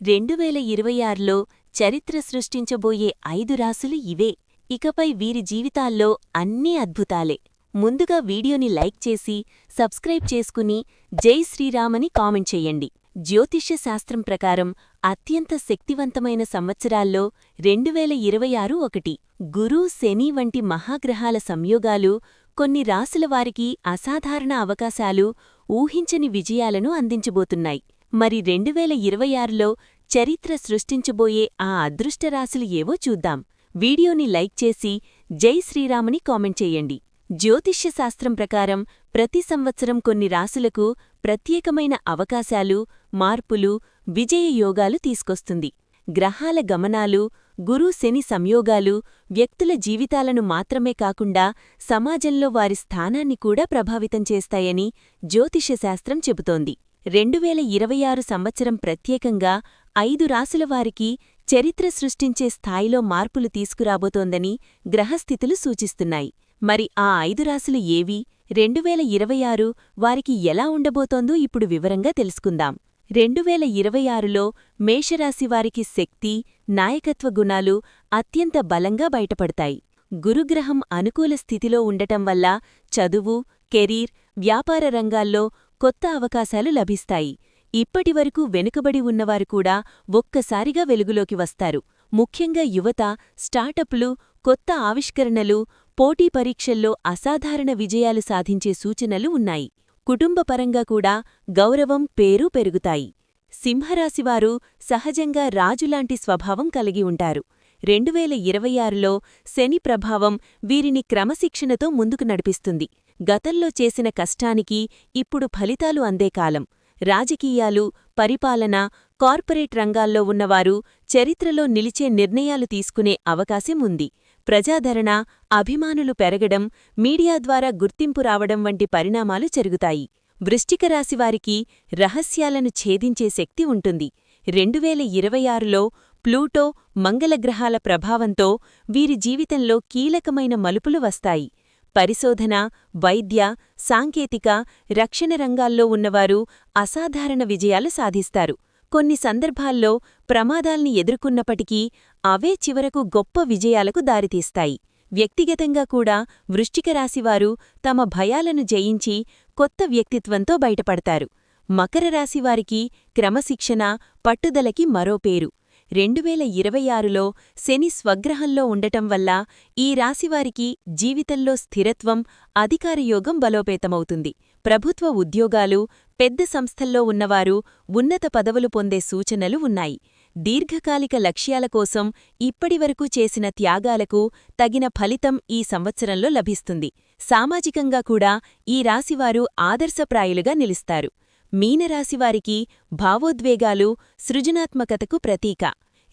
రెండు వేల ఇరవై ఆరులో చరిత్ర సృష్టించబోయే ఐదు రాసులు ఇవే. ఇకపై వీరి జీవితాల్లో అన్నీ అద్భుతాలే. ముందుగా వీడియోని లైక్ చేసి సబ్స్క్రైబ్ చేసుకుని జై శ్రీరామని కామెంట్ చెయ్యండి జ్యోతిష్య శాస్త్రం ప్రకారం అత్యంత శక్తివంతమైన సంవత్సరాల్లో రెండు వేల ఇరవై ఆరు ఒకటి. గురు శని వంటి మహాగ్రహాల సంయోగాలు కొన్ని రాసుల వారికి అసాధారణ అవకాశాలు ఊహించని విజయాలను అందించబోతున్నాయి. మరి రెండు వేల ఇరవై ఆరులో చరిత్ర సృష్టించబోయే ఆ అదృష్టరాశులు ఏవో చూద్దాం. వీడియోని లైక్ చేసి జై శ్రీరాముని కామెంట్ చేయండి. జ్యోతిష్య శాస్త్రం ప్రకారం ప్రతి సంవత్సరం కొన్ని రాసులకు ప్రత్యేకమైన అవకాశాలు మార్పులు విజయయోగాలు తీసుకొస్తుంది. గ్రహాల గమనాలు గురు శని సంయోగాలు వ్యక్తుల జీవితాలను మాత్రమే కాకుండా సమాజంలో వారి స్థానాన్ని కూడా ప్రభావితం చేస్తాయని జ్యోతిష్యశాస్త్రం చెబుతోంది. రెండువేల ఇరవై ఆరు సంవత్సరం ప్రత్యేకంగా ఐదు రాసుల వారికి చరిత్ర సృష్టించే స్థాయిలో మార్పులు తీసుకురాబోతోందని గ్రహస్థితులు సూచిస్తున్నాయి. మరి ఆ ఐదు రాసులు ఏవి? రెండువేల ఇరవై ఆరు వారికి ఎలా ఉండబోతోందో ఇప్పుడు వివరంగా తెలుసుకుందాం. రెండువేల ఇరవై ఆరులో మేషరాశి వారికి శక్తి నాయకత్వ గుణాలు అత్యంత బలంగా బయటపడతాయి. గురుగ్రహం అనుకూల స్థితిలో ఉండటం వల్ల చదువు కెరీర్ వ్యాపార రంగాల్లో కొత్త అవకాశాలు లభిస్తాయి. ఇప్పటివరకు వెనుకబడి ఉన్నవారు కూడా ఒక్కసారిగా వెలుగులోకి వస్తారు. ముఖ్యంగా యువత స్టార్టప్లు కొత్త ఆవిష్కరణలు పోటీ పరీక్షల్లో అసాధారణ విజయాలు సాధించే సూచనలు ఉన్నాయి. కుటుంబపరంగా కూడా గౌరవం పేరు పెరుగుతాయి. సింహరాశివారు సహజంగా రాజులాంటి స్వభావం కలిగి ఉంటారు. రెండువేల ఇరవై ఆరులో శని ప్రభావం వీరిని క్రమశిక్షణతో ముందుకు నడిపిస్తుంది. గతంలో చేసిన కష్టానికి ఇప్పుడు ఫలితాలు అందే కాలం. రాజకీయాలు పరిపాలన కార్పొరేట్ రంగాల్లో ఉన్నవారు చరిత్రలో నిలిచే నిర్ణయాలు తీసుకునే అవకాశం ఉంది. ప్రజాదరణ అభిమానులు పెరగడం మీడియా ద్వారా గుర్తింపు రావడం వంటి పరిణామాలు జరుగుతాయి. వృష్టికరాశివారికి రహస్యాలను ఛేదించే శక్తి ఉంటుంది. రెండువేల ఇరవై ఆరులో ప్లూటో మంగళగ్రహాల ప్రభావంతో వీరి జీవితంలో కీలకమైన మలుపులు వస్తాయి. పరిశోధన వైద్య సాంకేతిక రక్షణ రంగాల్లో ఉన్నవారు అసాధారణ విజయాలు సాధిస్తారు. కొన్ని సందర్భాల్లో ప్రమాదాల్ని ఎదుర్కొన్నప్పటికీ అవే చివరకు గొప్ప విజయాలకు దారితీస్తాయి. వ్యక్తిగతంగా కూడా వృష్టికరాశివారు తమ భయాలను జయించి కొత్త వ్యక్తిత్వంతో బయటపడతారు. మకర రాశివారికి క్రమశిక్షణ పట్టుదలకి మరో పేరు. రెండువేల ఇరవై ఆరులో శని స్వగ్రహంలో ఉండటం వల్ల ఈ రాశివారికి జీవితంలో స్థిరత్వం అధికారయోగం బలోపేతమవుతుంది. ప్రభుత్వ ఉద్యోగాలు పెద్ద సంస్థల్లో ఉన్నవారు ఉన్నత పదవులు పొందే సూచనలు ఉన్నాయి. దీర్ఘకాలిక లక్ష్యాల కోసం ఇప్పటివరకు చేసిన త్యాగాలకు తగిన ఫలితం ఈ సంవత్సరంలో లభిస్తుంది. సామాజికంగా కూడా ఈ రాశివారు ఆదర్శప్రాయులుగా నిలుస్తారు. మీనరాశివారికి భావోద్వేగాలు సృజనాత్మకతకు ప్రతీక.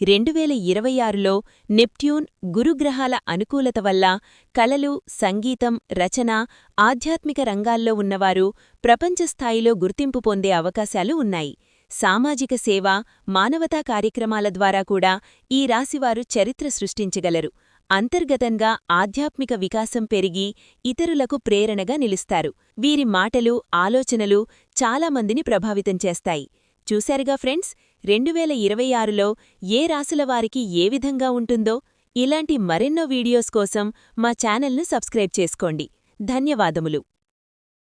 రెండువేల ఇరవై ఆరులో నెప్ట్యూన్ గురుగ్రహాల అనుకూలత వల్ల కళలు సంగీతం రచన ఆధ్యాత్మిక రంగాల్లో ఉన్నవారు ప్రపంచస్థాయిలో గుర్తింపు పొందే అవకాశాలు ఉన్నాయి. సామాజిక సేవ మానవతా కార్యక్రమాల ద్వారా కూడా ఈ రాశివారు చరిత్ర సృష్టించగలరు. అంతర్గతంగా ఆధ్యాత్మిక వికాసం పెరిగి ఇతరులకు ప్రేరణగా నిలుస్తారు. వీరి మాటలు ఆలోచనలు చాలామందిని ప్రభావితం చేస్తాయి. చూశారుగా ఫ్రెండ్స్? రెండువేల ఇరవై ఆరులో ఏ రాసులవారికి ఏ విధంగా ఉంటుందో? ఇలాంటి మరెన్నో వీడియోస్ కోసం మా ఛానల్ను సబ్స్క్రైబ్ చేసుకోండి. ధన్యవాదములు.